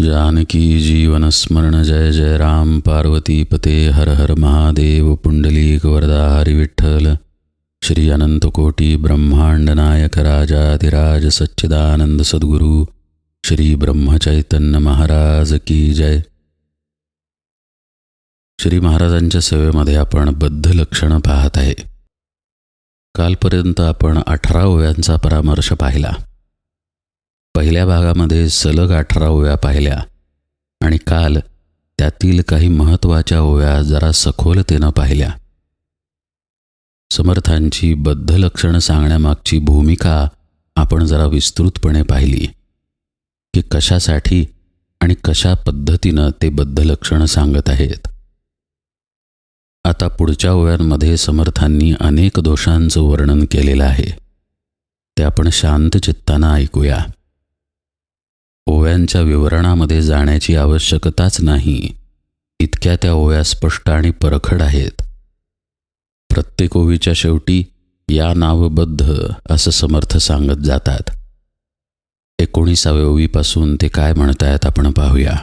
जानकी जीवनस्मरण जय जय राम पार्वती पते हर हर महादेव पुंडलीक वरदा हरिविठ्ठल श्री अनंतकोटी ब्रह्मांड नायक राजाधिराज सच्चिदानंद सद्गुरू श्री ब्रह्मचैतन्य महाराज की जय। श्री महाराजांच्या सेवेमध्ये आपण बद्ध लक्षणं पाहत आहे. कालपर्यंत आपण अठरा ओव्यांचा परामर्श पाहिला. पहिल्या भागामध्ये सलग अठरा ओव्या पाहिल्या आणि काल त्यातील काही महत्त्वाच्या ओव्या जरा सखोलतेनं पाहिल्या. समर्थांची बद्ध लक्षणं सांगण्यामागची भूमिका आपण जरा विस्तृतपणे पाहिली. की कशासाठी आणि कशा पद्धतीनं ते बद्ध लक्षणं सांगत आहेत. आता पुढच्या ओव्यांमध्ये समर्थांनी अनेक दोषांचं वर्णन केलेलं आहे. ते आपण शांत चित्तानं ऐकूया. ओव्यांच्या विवरणामध्ये जाण्याची आवश्यकताच नाही. इतक्या त्या ओव्या स्पष्ट आणि परखड आहेत. प्रत्येक ओवीच्या शेवटी या नावबद्ध असं समर्थ सांगत जातात. एकोणीसाव्या ओवीपासून ते काय म्हणतायत आपण पाहूया.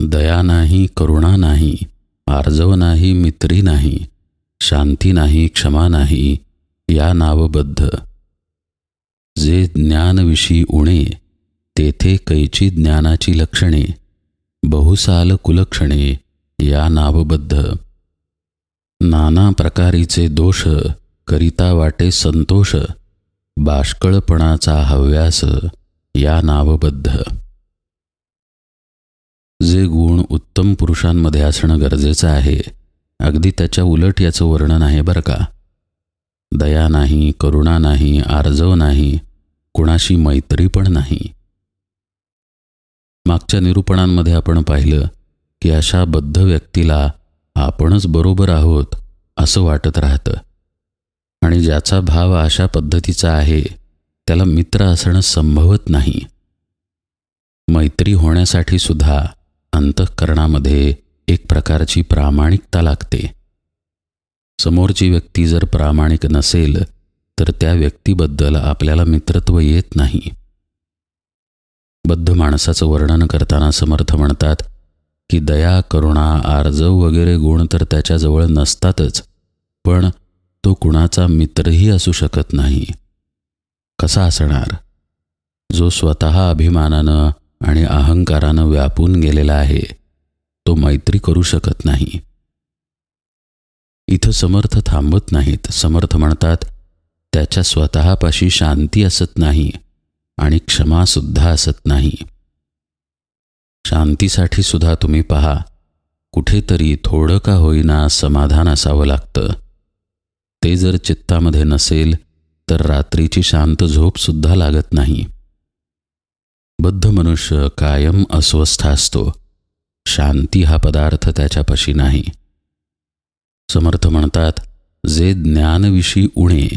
दया नाही करुणा नाही आर्जव नाही मित्री नाही शांती नाही क्षमा नाही या नावबद्ध. जे ज्ञानविषयी उणे तेथे कैची ज्ञानाची लक्षणे बहुसाल कुलक्षणे या नावबद्ध. नाना प्रकारीचे दोष करिता वाटे संतोष बाष्कळपणाचा हव्यास या नावबद्ध. जे गुण उत्तम पुरुषांमध्ये असणं गरजेचं आहे अगदी त्याच्या उलट याचं वर्णन आहे बरं का? दया नाही करुणा नाही आर्जव नाही कुणाशी मैत्री पण नाही. मागच्या निरूपणांमध्ये आपण पाहिलं की अशा बद्ध व्यक्तीला आपणच बरोबर आहोत असं वाटत राहतं. आणि ज्याचा भाव अशा पद्धतीचा आहे त्याला मित्र असणं संभवत नाही. मैत्री होण्यासाठी सुद्धा अंतःकरणामध्ये एक प्रकारची प्रामाणिकता लागते. समोरची व्यक्ती जर प्रामाणिक नसेल तर त्या व्यक्तीबद्दल आपल्याला मित्रत्व येत नाही. बद्ध माणसाचं वर्णन करताना समर्थ म्हणतात की दया करुणा आर्जव वगैरे गुण तर त्याच्याजवळ नसतातच पण तो कुणाचा मित्रही असू शकत नाही. कसा असणार? जो स्वतः अभिमानानं आणि अहंकारानं व्यापून गेलेला आहे तो मैत्री करू शकत नाही. इथं समर्थ थांबत नाहीत. समर्थ म्हणतात त्याच्या स्वतःपाशी शांती असत नाही. आणि क्षमासुद्धा असत नाही. शांतीसाठी सुद्धा तुम्ही पहा कुठेतरी थोडं का होईना समाधान असावं लागतं. ते जर चित्तामध्ये नसेल तर रात्रीची शांत झोपसुद्धा लागत नाही. बद्ध मनुष्य कायम अस्वस्थ असतो. शांती हा पदार्थ त्याच्यापाशी नाही. समर्थ म्हणतात जे ज्ञानविषयी उणे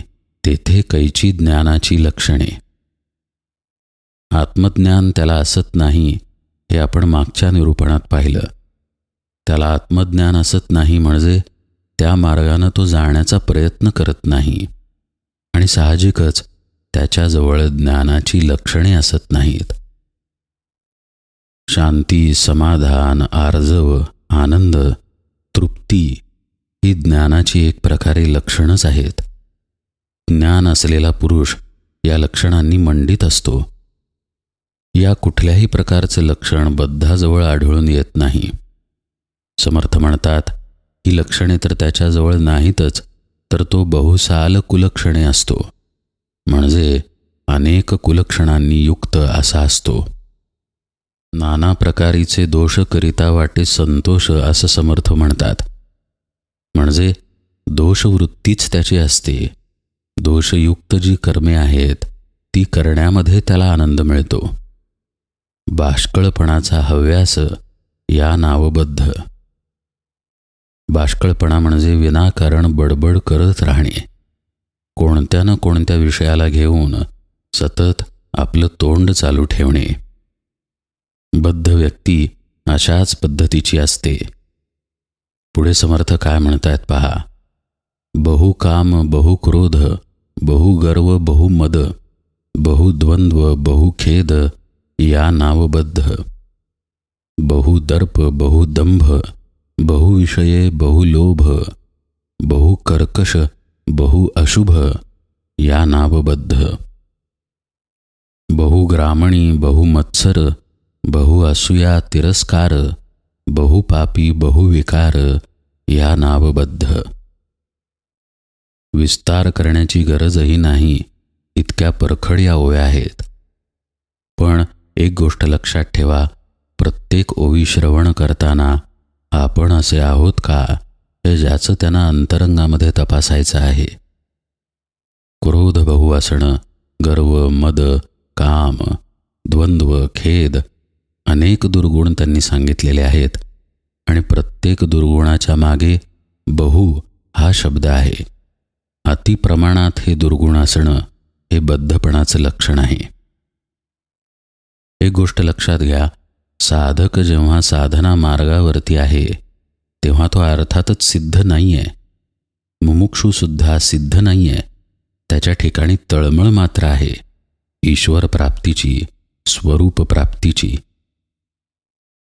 तेथे कैची ज्ञानाची लक्षणे. आत्मज्ञान त्याला असत नाही हे आपण मागच्या निरूपणात पाहिलं. त्याला आत्मज्ञान असत नाही म्हणजे त्या मार्गानं तो जाण्याचा प्रयत्न करत नाही. आणि साहजिकच त्याच्याजवळ ज्ञानाची लक्षणे असत नाहीत. शांती समाधान आर्जव आनंद तृप्ती ही ज्ञानाची एक प्रकारे लक्षणच आहेत. ज्ञान असलेला पुरुष या लक्षणांनी मंडित असतो. या कुठल्याही प्रकारचं लक्षण बद्धाजवळ आढळून येत नाही. समर्थ म्हणतात ही लक्षणे तर त्याच्याजवळ नाहीतच तर तो बहुसाल कुलक्षणे असतो. म्हणजे अनेक कुलक्षणांनी युक्त असा असतो. नाना प्रकारीचे दोष करिता वाटे संतोष असं समर्थ म्हणतात. म्हणजे दोषवृत्तीच त्याची असते. दोषयुक्त जी कर्मे आहेत ती करण्यामध्ये त्याला आनंद मिळतो. बाष्कळपणाचा हव्यास या नावबद्ध. बाष्कळपणा म्हणजे विनाकारण बडबड करत राहणे. कोणत्या ना कोणत्या विषयाला घेऊन सतत आपलं तोंड चालू ठेवणे. बद्ध व्यक्ती अशाच पद्धतीची असते. पुढे समर्थ काय म्हणतायत पहा. बहु काम बहु क्रोध बहु गर्व बहु मद बहु द्वंद्व बहु बहुखेद या नावबद्ध. बहुदर्प बहुदंभ बहुविषये बहुलोभ बहुकर्कश बहु अशुभ या नावबद्ध. बहुग्रामणी बहुमत्सर बहु असूया तिरस्कार बहुपापी बहुविकार या नावबद्ध. विस्तार करण्याची गरजही नाही इतक्या परखड या ओव्या आहेत. पण एक गोष्ट लक्षात ठेवा. प्रत्येक ओवी श्रवण करताना आपण असे आहोत का? हे ज्याचं त्यांना अंतरंगामध्ये तपासायचं आहे. क्रोध बहु असणं गर्व मद काम द्वंद्व खेद अनेक दुर्गुण त्यांनी सांगितलेले आहेत. आणि प्रत्येक दुर्गुणाच्या मागे बहु हा शब्द आहे. अतिप्रमाणात हे दुर्गुण असणं हे बद्धपणाचं लक्षण आहे. एक गोष्ट लक्षात घ्या. साधक जेव्हा साधना मार्गावरती आहे तेव्हा तो अर्थातच सिद्ध नाही आहे मुमुक्षूसुद्धा सिद्ध नाही आहे त्याच्या ठिकाणी तळमळ मात्र आहे. ईश्वर प्राप्तीची स्वरूप प्राप्तीची.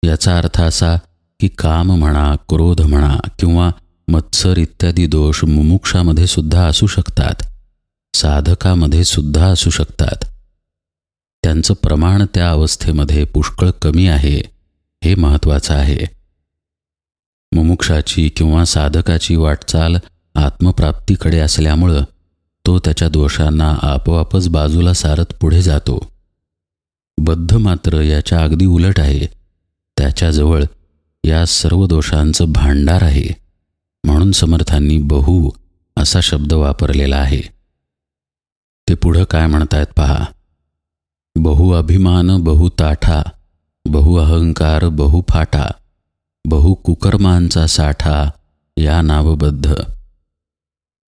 याचा अर्थ असा की काम म्हणा क्रोध म्हणा किंवा मत्सर इत्यादी दोष मुमुक्षामध्ये सुद्धा असू शकतात. साधकामध्ये सुद्धा असू शकतात. त्यांचं प्रमाण त्या अवस्थेमध्ये पुष्कळ कमी आहे हे महत्त्वाचं आहे. मुमुक्षाची किंवा साधकाची वाटचाल आत्मप्राप्तीकडे असल्यामुळं तो त्याच्या दोषांना आपोआपच बाजूला सारत पुढे जातो. बद्ध मात्र याच्या अगदी उलट आहे. त्याच्याजवळ या सर्व दोषांचं भांडार आहे. म्हणून समर्थांनी बहु असा शब्द वापरलेला आहे. ते पुढं काय म्हणतायत पहा. बहु अभिमान बहु ताठा बहु अहंकार बहु फाटा बहु कुकर्मांचा साठा या नावबद्ध.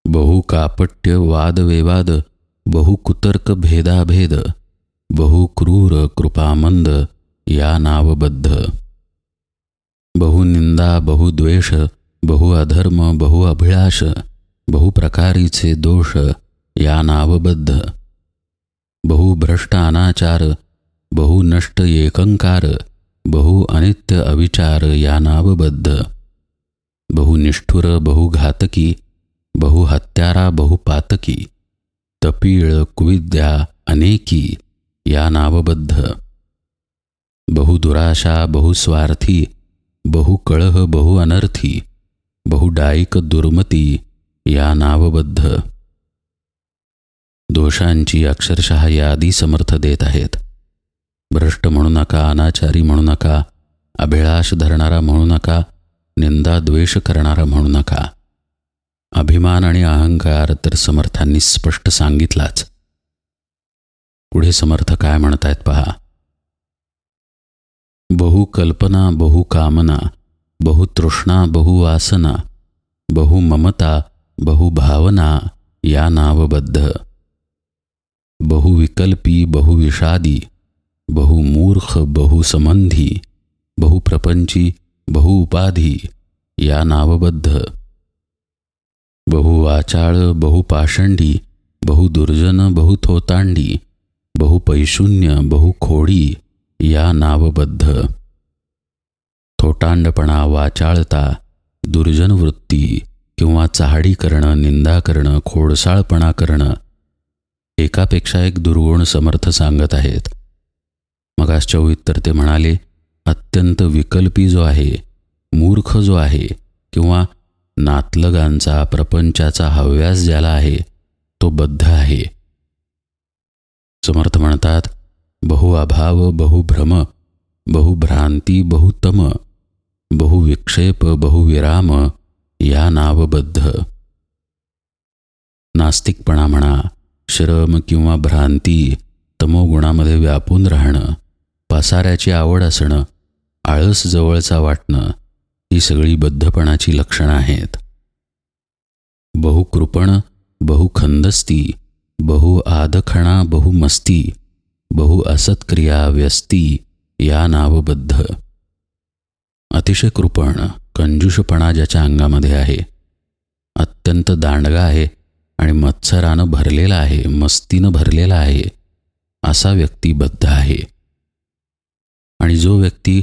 बहु कापट्य वादविवाद बहु कुतर्क भेदाभेद बहु क्रूर कृपामंद या नावबद्ध. बहुनिंदा बहुद्वेष बहु अधर्म बहु अभिलाष बहुप्रकारीचे दोष या नावबद्ध. बहुभ्रष्ट अनाचार बहुनष्ट एकंकार बहु अनित्य अविचार या नावबद्ध बहुनिष्ठुर बहुघातकी बहुहत्यारा बहुपातकी तपीळ कुविद्या अनेकी या नावबद्ध बहुदुराशा बहुस्वार्थी बहुकळह बहु अनर्थी बहुडायिक दुर्मती या नावबद्ध दोषांची अक्षरशः यादी समर्थ देत आहेत. भ्रष्ट म्हणू नका अनाचारी म्हणू नका अभिलाष धरणारा म्हणू नका निंदा द्वेष करणारा म्हणू नका. अभिमान आणि अहंकार तर समर्थांनी स्पष्ट सांगितलाच. पुढे समर्थ काय म्हणतायत पहा. बहुकल्पना बहुकामना बहुतृष्णा बहुवासना बहुममता बहुभावना या नावबद्ध. बहुविकल्पी बहुविषादी बहुमूर्ख बहुसंबंधी बहुप्रपंची बहुउपाधी या नावबद्ध. बहुवाचाळ बहुपाषंडी बहुदुर्जन बहुथोतांडी बहुपैशून्य बहुखोडी या नावबद्ध. थोटांडपणा वाचाळता दुर्जन वृत्ती किंवा चहाडी करणं निंदा करणं खोडसाळपणा करणं एकापेक्षा एक दुर्गुण समर्थ सांगत आहेत. मग आजच्या ते म्हणाले अत्यंत विकल्पी जो आहे मूर्ख जो आहे किंवा नातलगांचा प्रपंचाचा हव्यास ज्याला आहे तो बद्ध आहे. समर्थ म्हणतात बहुअभाव बहुभ्रम बहुभ्रांती बहुतम बहुविक्षेप बहुविराम या नावबद्ध. नास्तिकपणा म्हणा श्रम किंवा भ्रांती तमोगुणामध्ये व्यापून राहणं पसाऱ्याची आवड असणं आळस जवळचा वाटणं ही सगळी बद्धपणाची लक्षणं आहेत. बहुकृपण बहुखंदस्ती बहु आदखणा बहुमस्ती बहु असत्क्रिया व्यस्ती या नावबद्ध. अतिशय कृपण कंजूषपणा ज्याच्या अंगामध्ये आहे. अत्यंत दांडगा आहे आणि मत्सरानं भरलेला आहे मस्तीनं भरलेला आहे असा व्यक्ती बद्ध आहे. आणि जो व्यक्ती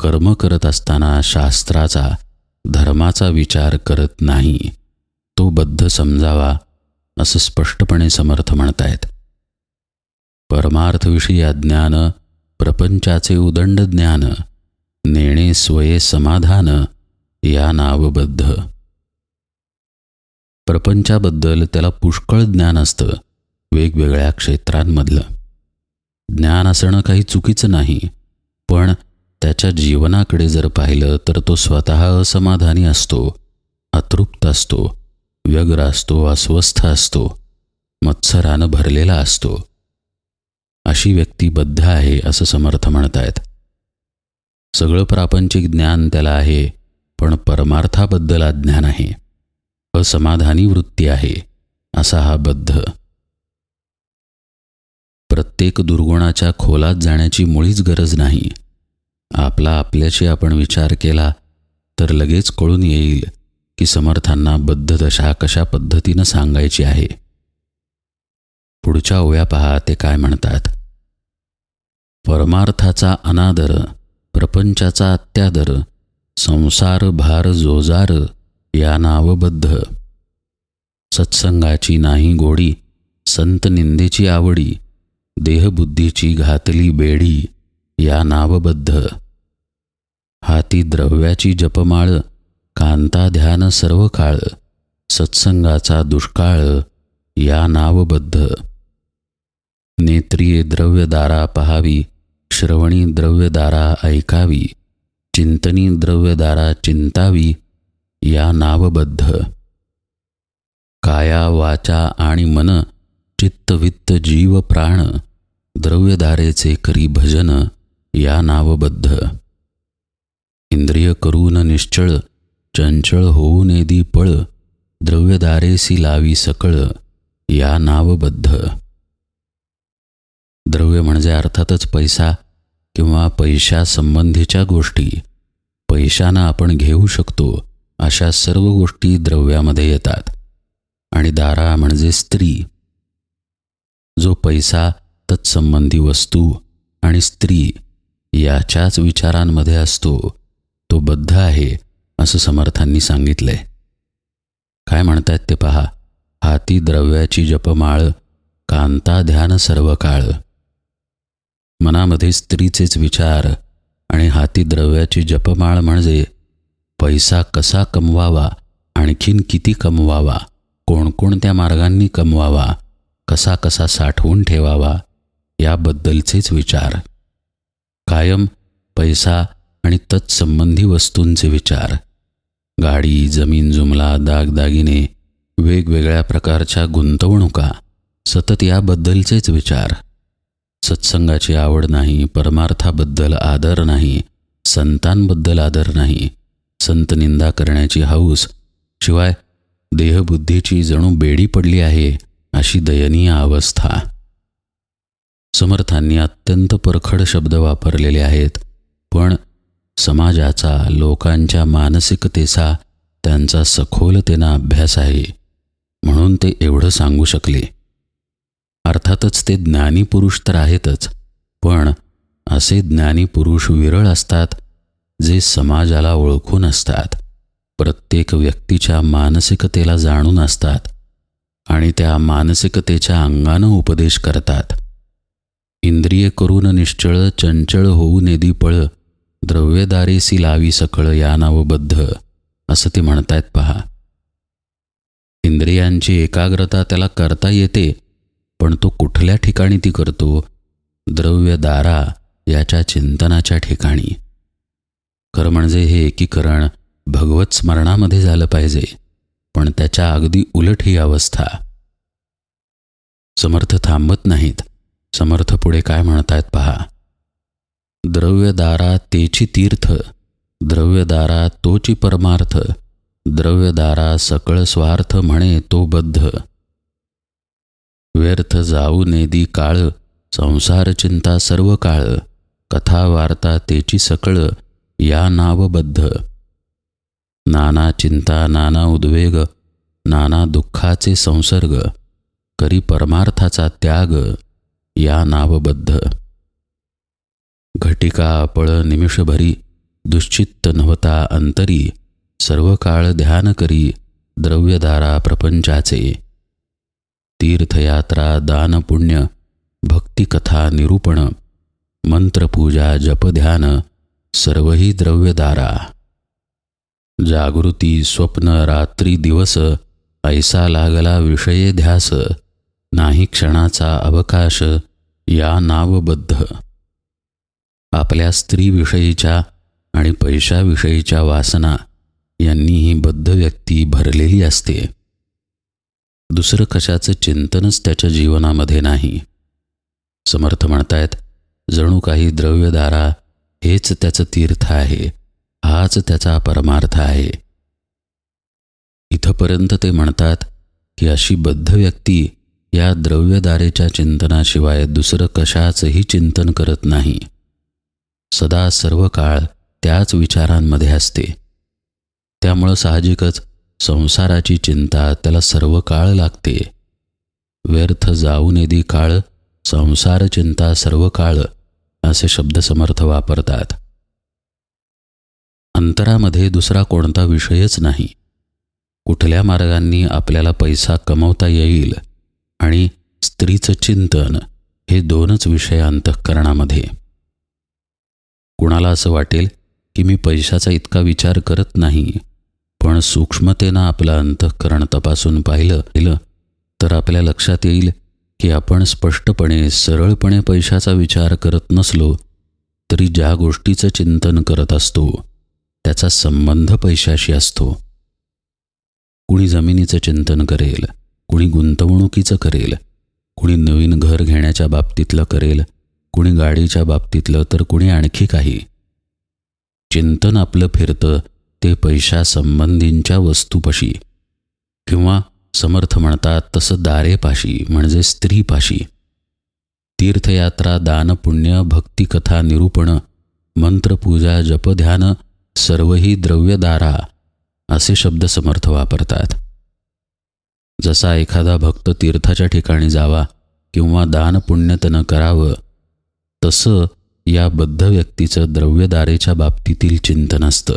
कर्म करत असताना शास्त्राचा धर्माचा विचार करत नाही तो बद्ध समजावा असं स्पष्टपणे समर्थ म्हणतायत. परमार्थविषयी अज्ञान प्रपंचाचे उदंड ज्ञान नेणे स्वये समाधान या नावबद्ध. प्रपंचाबद्दल त्याला पुष्कळ ज्ञान असतं वेगवेगळ्या क्षेत्रांमधलं. ज्ञान असणं काही चुकीचं नाही पण त्याच्या जीवनाकडे जर पाहिलं तर तो स्वतः असमाधानी असतो अतृप्त असतो व्यग्र असतो अस्वस्थ असतो मत्सरानं भरलेला असतो. अशी व्यक्ती बद्ध आहे असं समर्थ म्हणतायत. सगळं प्रापंचिक ज्ञान त्याला आहे पण परमार्थाबद्दल अज्ञान आहे. असमाधानी वृत्ती आहे असा हा बद्ध. प्रत्येक दुर्गुणाच्या खोलात जाण्याची मुळीच गरज नाही. आपला आपल्याशी आपण विचार केला तर लगेच कळून येईल की समर्थांना बद्ध दशा कशा पद्धतीनं सांगायची आहे. पुढच्या ओव्या पहा ते काय म्हणतात. परमार्थाचा अनादर प्रपंचाचा अत्यादर संसार भार जोजार या नावबद्ध. सत्संगाची नाही गोडी संत निंदेची आवडी देहबुद्धीची घातली बेडी या नावबद्ध. हाती द्रव्याची जपमाळ कांता ध्यान सर्व काळ सत्संगाचा दुष्काळ या नावबद्ध. नेत्रिये द्रव्यदारा पहावी श्रवणी द्रव्यदारा ऐकावी चिंतनी द्रव्यदारा चिंतावी या नावबद्ध. काया वाचा आणि मन चित्तवित्त जीव प्राण द्रव्यदारेचे करी भजन या नावबद्ध. इंद्रिय करून निश्चळ चंचळ होऊन येदी पळ द्रव्यधारेसी लावी सकळ या नावबद्ध. द्रव्य म्हणजे अर्थातच पैसा किंवा पैशासंबंधीच्या गोष्टी. पैशानं आपण घेऊ शकतो अशा सर्व गोष्टी द्रव्यामध्ये येतात. आणि दारा म्हणजे स्त्री. जो पैसा तत्संबंधी वस्तू आणि स्त्री याच्याच विचारांमध्ये असतो तो बद्ध आहे असं समर्थांनी सांगितलंय. काय म्हणतायत ते पहा. हाती द्रव्याची जपमाळ कांता ध्यान सर्व काळ मनामध्ये स्त्रीचेच विचार आणि हाती द्रव्याची जपमाळ म्हणजे पैसा कसा कमवावा? आणखीन किती कमवावा? कोणकोणत्या मार्गांनी कमवावा? कसा कसा साठवून ठेवावा? याबद्दलचेच विचार. कायम पैसा आणि तत्संबंधी वस्तूंचे विचार. गाडी जमीन जुमला दागदागिने वेगवेगळ्या प्रकारच्या गुंतवणुका सतत याबद्दलचेच विचार. सत्संगाची आवड नाही परमार्थाबद्दल आदर नाही संतांबद्दल आदर नाही संत निंदा करण्याची हौस शिवाय देहबुद्धीची जणू बेडी पडली आहे अशी दयनीय अवस्था. समर्थांनी अत्यंत परखड शब्द वापरलेले आहेत पण समाजाचा लोकांच्या मानसिकतेचा त्यांचा सखोलतेनं अभ्यास आहे म्हणून ते एवढं सांगू शकले. अर्थातच ते ज्ञानी पुरुष तर आहेतच पण असे ज्ञानी पुरुष विरळ असतात जे समाजाला ओळखून असतात प्रत्येक व्यक्तीच्या मानसिकतेला जाणून असतात आणि त्या मानसिकतेच्या अंगानं उपदेश करतात. इंद्रिय करून निश्चळ चंचळ होऊ नेदी पळ द्रव्यदारेसी लावी सकळ या नावबद्ध असं ते म्हणतायत पहा. इंद्रियांची एकाग्रता त्याला करता येते पण तो कुठल्या ठिकाणी ती करतो? द्रव्यदारा याच्या चिंतनाच्या ठिकाणी. खरं म्हणजे हे एकीकरण भगवत स्मरणामध्ये झालं पाहिजे पण त्याच्या अगदी उलट ही अवस्था. समर्थ थांबत नाहीत. समर्थ पुढे काय म्हणतायत पहा. द्रव्यदारा तेची तीर्थ द्रव्यदारा तोची परमार्थ द्रव्यदारा सकळ स्वार्थ म्हणे तो बद्ध. व्यर्थ जाऊ नेदी काळ संसार चिंता सर्व काळ कथा वार्ता तेची सकळ या नावबद्ध. नाना चिंता नाना उद्वेग नाना दुःखाचे संसर्ग करी परमार्थाचा त्याग या नावबद्ध. घटिका पळ निमिषभरी दुश्चित्त नव्हता अंतरी सर्व काळ ध्यान करी द्रव्यधारा प्रपंचाचे. तीर्थयात्रा दानपुण्य भक्तिकथा निरूपण मंत्रपूजा जपध्यान सर्वही द्रव्यदारा. जागृती स्वप्न रात्री दिवस ऐसा लागला विषये ध्यास नाही क्षणाचा अवकाश या नावबद्ध. आपल्या स्त्रीविषयीच्या आणि पैशाविषयीच्या वासना यांनी ही बद्ध व्यक्ती भरलेली असते. दुसरं कशाचं चिंतनच त्याच्या जीवनामध्ये नाही. समर्थ म्हणतायत जणू काही द्रव्यधारा हेच त्याचं तीर्थ आहे. हाच त्याचा परमार्थ आहे. इथपर्यंत ते म्हणतात की अशी बद्ध व्यक्ती या द्रव्यदारेच्या चिंतनाशिवाय दुसरं कशाचंही चिंतन करत नाही. सदा सर्व काळ त्याच विचारांमध्ये असते. त्यामुळं साहजिकच संसाराची चिंता त्याला सर्व काळ लागते. व्यर्थ जाऊ नेदी काळ संसार चिंता सर्व काळ असे शब्द समर्थ वापरतात. अंतरामध्ये दुसरा कोणता विषयच नाही. कुठल्या मार्गांनी आपल्याला पैसा कमवता येईल आणि स्त्रीचं चिंतन हे दोनच विषय अंतःकरणामध्ये. कुणाला असं वाटेल की मी पैशाचा इतका विचार करत नाही पण सूक्ष्मतेनं आपलं अंतःकरण तपासून पाहिलं गेलं तर आपल्या लक्षात येईल की आपण स्पष्टपणे सरळपणे पैशाचा विचार करत नसलो तरी ज्या गोष्टीचं चिंतन करत असतो त्याचा संबंध पैशाशी असतो. कुणी जमिनीचं चिंतन करेल कुणी गुंतवणुकीचं करेल कुणी नवीन घर घेण्याच्या बाबतीतलं करेल कुणी गाडीच्या बाबतीतलं तर कुणी आणखी काही. चिंतन आपलं फिरतं ते पैशासंबंधींच्या वस्तूपशी किंवा समर्थ म्हणतात तसं दारेपाशी म्हणजे स्त्रीपाशी. तीर्थयात्रा दानपुण्य भक्तिकथा निरूपण मंत्रपूजा जपध्यान सर्वही द्रव्यदारा असे शब्द समर्थ वापरतात. जसा एखादा भक्त तीर्थाच्या ठिकाणी जावा किंवा दानपुण्यतनं करावं तसं या बद्ध व्यक्तीचं द्रव्यदारेच्या बाबतीतील चिंतन असतं.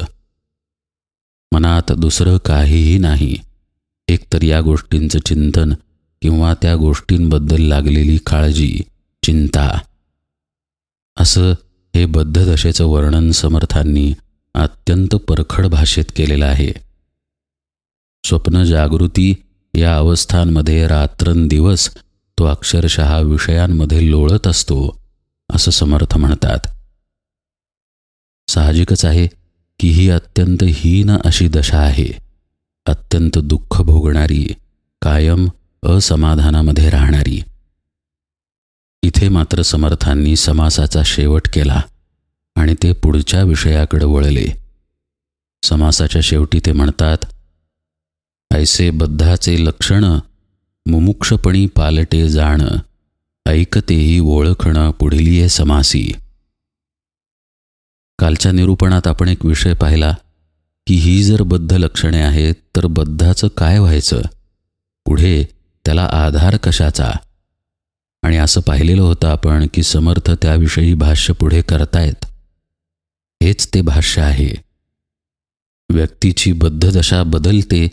मनात दुसरं काहीही नाही. एकतर या गोष्टींचं चिंतन किंवा त्या गोष्टींबद्दल लागलेली काळजी चिंता असं हे बद्ध दशेचं वर्णन समर्थांनी अत्यंत परखड भाषेत केलेलं आहे. स्वप्न जागृती या अवस्थांमध्ये रात्रंदिवस तो अक्षरशः विषयांमध्ये लोळत असतो असं समर्थ म्हणतात. साहजिकच आहे की ही अत्यंत हीन अशी दशा आहे. अत्यंत दुःख भोगणारी कायम असमाधानामध्ये राहणारी. इथे मात्र समर्थांनी समासाचा शेवट केला आणि ते पुढच्या विषयाकडे वळले. समासाच्या शेवटी ते म्हणतात ऐसे बद्धाचे लक्षण मुमुक्षपणी पालटे जाण ऐकतेही ओळखणं पुढील समासी. कालच्या निरूपणात आपण एक विषय पाहिला की ही जर बद्ध लक्षणे आहेत तर बद्धाचं काय व्हायचं? पुढे त्याला आधार कशाचा? आणि असं पाहिलेलं होतं आपण की समर्थ त्याविषयी भाष्य पुढे करतायत. हेच ते भाष्य आहे. व्यक्तीची बद्ध दशा बदलते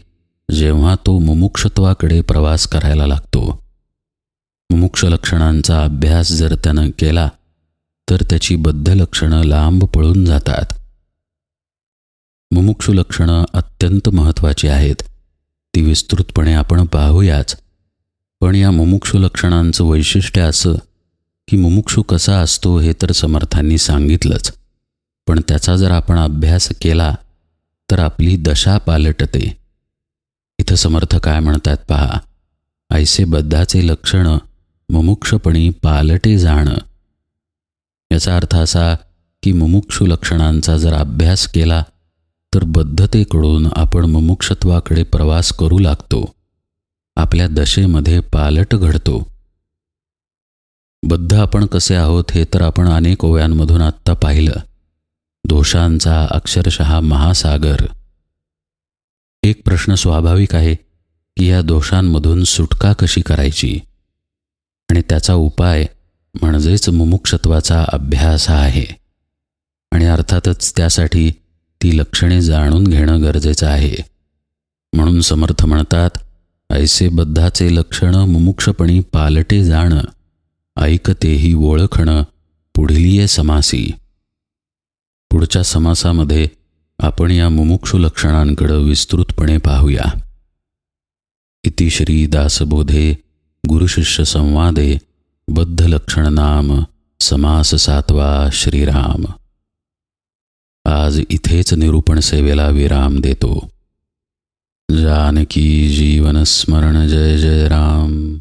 जेव्हा तो मुमुक्षत्वाकडे प्रवास करायला लागतो. मुमुक्ष लक्षणांचा अभ्यास जर त्यानं केला तर त्याची बद्ध लक्षणं लांब पळून जातात. मुमुक्षू लक्षणं अत्यंत महत्त्वाची आहेत. ती विस्तृतपणे आपण पाहूयाच. पण या मुमुक्षू लक्षणांचं वैशिष्ट्य असं की मुमुक्षू कसा असतो हे तर समर्थांनी सांगितलंच. पण त्याचा जर आपण अभ्यास केला तर आपली दशा पालटते. इथं समर्थ काय म्हणतात पहा. ऐसे बद्धाचे लक्षण मुमुक्षपणी पालटे जाणं. याचा अर्थ असा की मुमुक्षु लक्षणांचा जर अभ्यास केला तर बद्धतेकडून आपण मुमुक्षत्वाकडे प्रवास करू लागतो. आपल्या दशेमध्ये पालट घडतो. बद्ध आपण कसे आहोत हे तर आपण अनेक ओव्यांमधून आत्ता पाहिलं. दोषांचा अक्षरशः महासागर. एक प्रश्न स्वाभाविक आहे की या दोषांमधून सुटका कशी करायची? आणि त्याचा उपाय म्हणजेच मुमुक्षत्वाचा अभ्यास हा आहे. आणि अर्थातच त्यासाठी ती लक्षणे जाणून घेणं गरजेचं आहे. म्हणून समर्थ म्हणतात ऐसे बद्धाचे लक्षण मुमुक्षपणी पालटे जाणं ऐकतेही ओळखणं पुढील समासी. पुढच्या समासामध्ये आपण या मुमुक्षु लक्षणांकडं विस्तृतपणे पाहूया. इति श्री दासबोधे गुरुशिष्य संवादे बद्ध लक्षण नाम समास सातवा श्रीराम। आज इथेच निरूपण सेवेला विराम देतो. जानकी जीवन स्मरण जय जय राम.